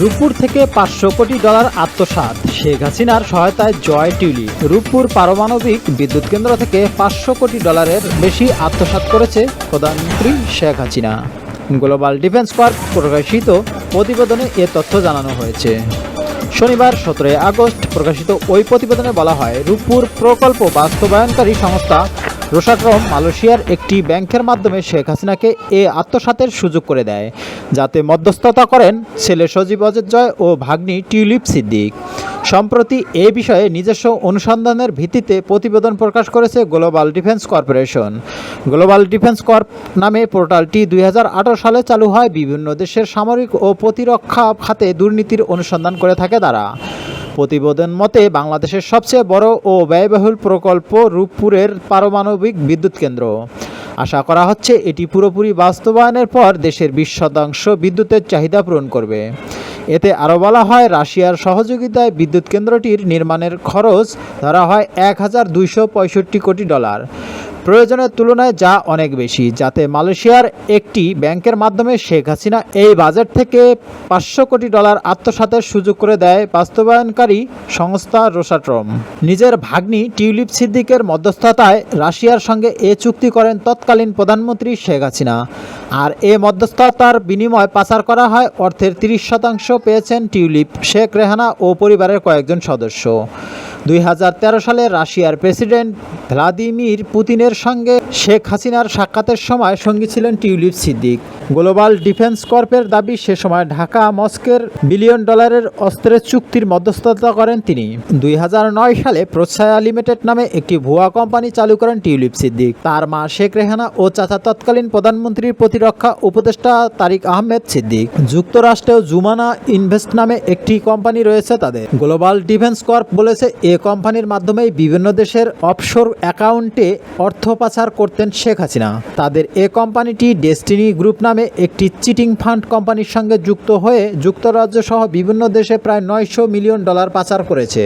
রূপপুর থেকে পাঁচশো কোটি ডলার আত্মসাৎ। শেখ হাসিনার সহায়তায় জয় টিউলি রূপপুর পারমাণবিক বিদ্যুৎ কেন্দ্র থেকে পাঁচশো কোটি ডলারের বেশি আত্মসাৎ করেছে প্রধানমন্ত্রী Sheikh Hasina. Global Defence Park প্রকাশিত প্রতিবেদনে এ তথ্য জানানো হয়েছে। শনিবার সতেরোই আগস্ট প্রকাশিত ওই প্রতিবেদনে বলা হয়, রূপপুর প্রকল্প বাস্তবায়নকারী সংস্থা রোসাট্রম মালয়েশিয়ার একটি ব্যাংকের মাধ্যমে শেখ হাসিনাকে এ আত্মসাতের সুযোগ করে দেয়, যাতে মধ্যস্থতা করেন ছেলে সজীব অজিত জয় ও ভাগ্নি টিউলিপ সিদ্দিক। সম্প্রতি এ বিষয়ে নিজস্ব অনুসন্ধানের ভিত্তিতে প্রতিবেদন প্রকাশ করেছে Global Defence Corporation. Global Defence Corp নামে পোর্টালটি দুই হাজার আঠারো সালে চালু হয়। বিভিন্ন দেশের সামরিক ও প্রতিরক্ষা খাতে দুর্নীতির অনুসন্ধান করে থাকে তারা। প্রতিবেদন মতে, বাংলাদেশের সবচেয়ে বড় ও ব্যয়বহুল প্রকল্প রূপপুরের পারমাণবিক বিদ্যুৎ কেন্দ্র। আশা করা হচ্ছে, এটি পুরোপুরি বাস্তবায়নের পর দেশের বিশ শতাংশ বিদ্যুতের চাহিদা পূরণ করবে। এতে আরও বলা হয়, রাশিয়ার সহযোগিতায় বিদ্যুৎ কেন্দ্রটির নির্মাণের খরচ ধরা হয় এক হাজার দুইশো পঁয়ষট্টি কোটি ডলার। প্রয়োজনের তুলনায় যা অনেক বেশি, যাতে মালয়েশিয়ার একটি ব্যাংকের মাধ্যমে শেখ হাসিনা এই বাজেট থেকে পাঁচশো কোটি ডলার আত্মসাতের সুযোগ করে দেয় বাস্তবায়নকারী সংস্থা রোসাট্রম। নিজের ভাগ্নি টিউলিপ সিদ্দিকের মধ্যস্থতায় রাশিয়ার সঙ্গে এ চুক্তি করেন তৎকালীন প্রধানমন্ত্রী শেখ হাসিনা। আর এ মধ্যস্থতার বিনিময় পাচার করা হয় অর্থের তিরিশ শতাংশ পেয়েছেন টিউলিপ, শেখ রেহানা ও পরিবারের কয়েকজন সদস্য। দুই হাজার তেরো সালে রাশিয়ার প্রেসিডেন্ট ভ্লাদিমির পুতিনের সঙ্গে শেখ হাসিনার সাক্ষাতের সময় সঙ্গী ছিলেন টিউলিপ সিদ্দিক। গ্লোবাল ডিফেন্স কর্পের দাবি, সে সময় ঢাকা মস্কের বিলিয়ন ডলারের অস্ত্রের চুক্তির মধ্যস্থতা করেন তিনি। দুই হাজার নয় সালে প্রচ্ছায়া লিমিটেড নামে একটি ভুয়া কোম্পানি চালু করেন টিউলিপ সিদ্দিক। তার মা শেখ রেহানা ও চাচা তৎকালীন প্রধানমন্ত্রীর প্রতিরক্ষা উপদেষ্টা তারিক আহমেদ সিদ্দিক। যুক্তরাষ্ট্রেও জুমানা ইনভেস্ট নামে একটি কোম্পানি রয়েছে তাদের। গ্লোবাল ডিফেন্স কর্প বলেছে এ কোম্পানির মাধ্যমেই বিভিন্ন দেশের অফশোর অ্যাকাউন্টে অর্থ পাচার করতেন শেখ হাসিনা। তাদের এ কোম্পানিটি ডেস্টিনি গ্রুপ নামে একটি চিটিং ফান্ড কোম্পানির সঙ্গে যুক্ত হয়ে যুক্তরাজ্য সহ বিভিন্ন দেশে প্রায় নয়শো মিলিয়ন ডলার পাচার করেছে।